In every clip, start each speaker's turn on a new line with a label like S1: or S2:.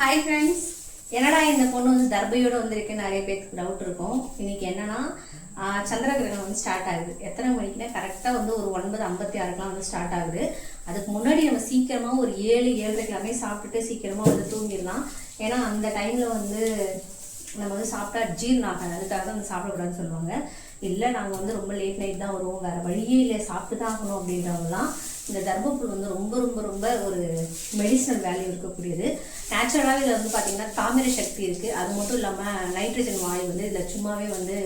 S1: Hi friends என்னடா இந்த பொண்ணு வந்து தர்பையோட வந்திருக்கு? நிறைய பேருக்கு டவுட் இருக்கும். இன்னைக்கு என்னன்னா ஆஹ், சந்திர கிரகணம் வந்து ஸ்டார்ட் ஆகுது. எத்தனை மணிக்குன்னா கரெக்டாக வந்து ஒரு ஒன்பது ஐம்பத்தி ஆறுக்கெலாம் வந்து ஸ்டார்ட் ஆகுது. அதுக்கு முன்னாடி நம்ம சீக்கிரமாக ஒரு ஏழு ஏழரைக்கெல்லாமே சாப்பிட்டுட்டு சீக்கிரமாக வந்து தூங்கிடலாம். ஏன்னா அந்த டைமில் வந்து நம்ம வந்து சாப்பிட்டா ஜீர்ணம் ஆகாது. அதுக்காக தான் வந்து சாப்பிடக்கூடாதுன்னு சொல்லுவாங்க. இல்லை நாங்கள் வந்து ரொம்ப லேட் நைட் தான் வருவோம். வேறு வழியே இல்லை. சாப்பிட்டு தான் ஆகணும் அப்படின்றவங்கலாம் இந்த தர்மபுல் வந்து ரொம்ப ரொம்ப ரொம்ப ஒரு மெடிசனல் வேல்யூ இருக்கக்கூடியது. நேச்சுரலாகவே இதில் வந்து பார்த்தீங்கன்னா தாமிர சக்தி இருக்குது அது மட்டும் இல்லாமல் நைட்ரஜன் வாயு வந்து இதில் சும்மாவே வந்து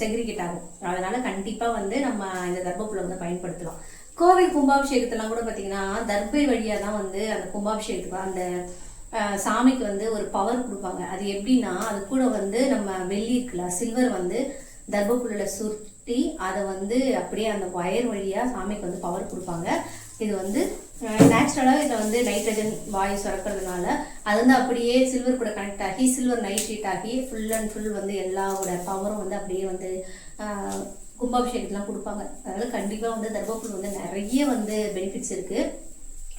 S1: செக்ரிகேட் ஆகும் அதனால் கண்டிப்பாக வந்து நம்ம இந்த தர்மப்புல்லை வந்து பயன்படுத்தலாம். கோவில் கும்பாபிஷேகத்தெல்லாம் கூட பார்த்தீங்கன்னா தர்பை வழியாக தான் வந்து அந்த கும்பாபிஷேகத்துக்கு அந்த சாமிக்கு வந்து ஒரு பவர் கொடுப்பாங்க. அது எப்படின்னா அது கூட வந்து நம்ம வெள்ளி இருக்குல்ல சில்வர் வந்து தர்பப்புல்லில் சுருட்டி அதை வந்து அப்படியே அந்த ஒயர் வழியாக சாமிக்கு வந்து பவர் கொடுப்பாங்க. இது வந்து நேச்சுரலாக இதில் வந்து நைட்ரஜன் வாயு சுரக்கிறதுனால அது வந்து அப்படியே சில்வர் கூட கனெக்ட் ஆகி சில்வர் நைட்ரேட் ஆகி ஃபுல் அண்ட் ஃபுல் வந்து எல்லாவோட பவரும் வந்து அப்படியே வந்து கும்பாபிஷேகத்துலாம் கொடுப்பாங்க. அதனால் கண்டிப்பாக வந்து தர்பப்புல் வந்து நிறைய வந்து பெனிஃபிட்ஸ் இருக்குது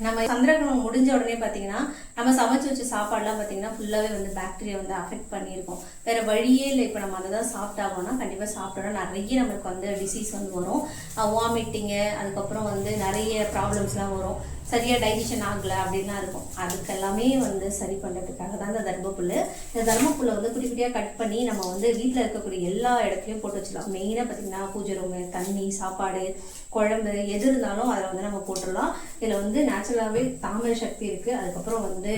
S1: நம்ம சந்திரகிரகணம் முடிஞ்ச உடனே பார்த்தீங்கன்னா நம்ம சமைச்சு வச்ச சாப்பாடுலாம் பார்த்தீங்கன்னா ஃபுல்லாகவே வந்து பாக்டீரியா வந்து அஃபெக்ட் பண்ணியிருக்கோம். வேற வழியே இல்லை. இப்போ நம்ம அதை தான் சாப்பிட்டாகணும்னா கண்டிப்பாக சாப்பிட்டோம்னா நிறைய நம்மளுக்கு வந்து டிசீஸ் வந்து வரும். வாமிட்டிங்கு அதுக்கப்புறம் வந்து நிறைய ப்ராப்ளம்ஸ்லாம் வரும். சரியாக டைஜஷன் ஆகலை அப்படின்லாம் இருக்கும். அதுக்கெல்லாமே வந்து சரி பண்ணுறதுக்காக தான் இந்த தர்மப்புல் இந்த தர்மப்புல்லை வந்து குட்டி குட்டியாக கட் பண்ணி நம்ம வந்து வீட்டில் இருக்கக்கூடிய எல்லா இடத்துலையும் போட்டு வச்சிடலாம். மெயினாக பார்த்தீங்கன்னா பூஜை ரூமு தண்ணி சாப்பாடு குழம்பு எது இருந்தாலும் அதில் வந்து நம்ம போட்டுடலாம். இதில் வந்து நேச்சுரலாகவே தாமிர சக்தி இருக்குது அதுக்கப்புறம் வந்து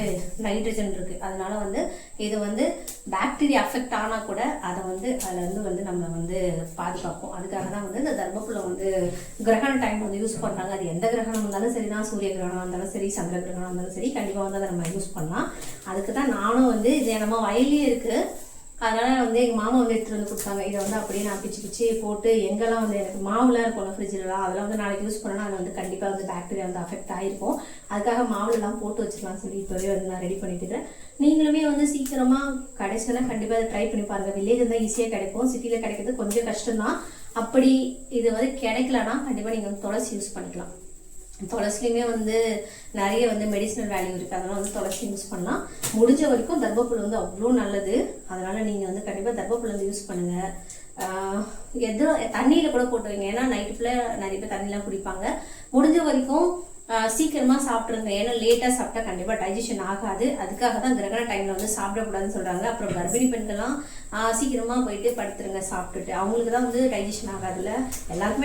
S1: நைட்ரஜன் இருக்குது அதனால வந்து இது வந்து பாக்டீரியா அஃபெக்ட் ஆனால் கூட அதை வந்து அதில் வந்து வந்து நம்ம வந்து பாதுகாப்போம். அதுக்காக தான் வந்து இந்த தர்மபுரம் வந்து கிரகண டைம் வந்து யூஸ் பண்ணுறாங்க அது எந்த கிரகணம் இருந்தாலும் சரி தான் சூரிய கிரகணம் இருந்தாலும் சரி சந்திர கிரகணம் இருந்தாலும் சரி கண்டிப்பாக வந்து அதை நம்ம யூஸ் பண்ணலாம். அதுக்கு தான் நானும் வந்து இது நம்ம வயலே இருக்குது அதனால் வந்து எங்கள் மாமா வந்து எடுத்துகிட்டு வந்து கொடுத்தாங்க. இதை வந்து அப்படியே நான் பிச்சு பிச்சு போட்டு எங்கெல்லாம் வந்து எனக்கு மாவுலாம் இருக்கும்ல ஃப்ரிட்ஜிலலாம் அதெல்லாம் வந்து நாளைக்கு யூஸ் பண்ணனா அது வந்து கண்டிப்பாக வந்து பாக்டீரியா வந்து அஃபெக்ட் ஆகிருக்கும் அதுக்காக மாவுலலாம் போட்டு வச்சிடலாம் சொல்லி இப்போவே வந்து நான் ரெடி பண்ணிட்டு நீங்களுமே வந்து சீக்கிரமாக கிடைச்சதுன்னா கண்டிப்பாக அதை ட்ரை பண்ணி பாருங்கள் வில்லேஜ் இருந்தால் ஈஸியாக கிடைக்கும். சிட்டியில் கிடைக்கிறது கொஞ்சம் கஷ்டம்தான். அப்படி இது வந்து கிடைக்கலன்னா கண்டிப்பாக நீங்கள் வந்து துளசி யூஸ் பண்ணிக்கலாம். துளசிலையுமே வந்து நிறைய வந்து மெடிசினல் வேல்யூ இருக்குது அதனால் வந்து துளசி யூஸ் பண்ணலாம். முடிஞ்ச வரைக்கும் தர்பப்புல் வந்து அவ்வளோ நல்லது. அதனால் நீங்கள் வந்து கண்டிப்பாக தர்பப்புல் வந்து யூஸ் பண்ணுங்கள் எதோ தண்ணியில் கூட போட்டு வைங்க. ஏன்னா நைட்டு ஃபுல்லாக நிறைய பேர் தண்ணிலாம் குடிப்பாங்க. முடிஞ்ச வரைக்கும் சீக்கிரமாக சாப்பிட்ருங்க ஏன்னா லேட்டாக சாப்பிட்டா கண்டிப்பாக டைஜஷன் ஆகாது. அதுக்காக தான் கிரகண டைமில் வந்து சாப்பிடக்கூடாதுன்னு சொல்கிறாங்க அப்புறம் கர்ப்பிணி பெண்கள்லாம் சீக்கிரமாக போயிட்டு படுத்துருங்க சாப்பிட்டுட்டு. அவங்களுக்கு தான் வந்து டைஜஷன் ஆகாதுல்ல. எல்லாருக்குமே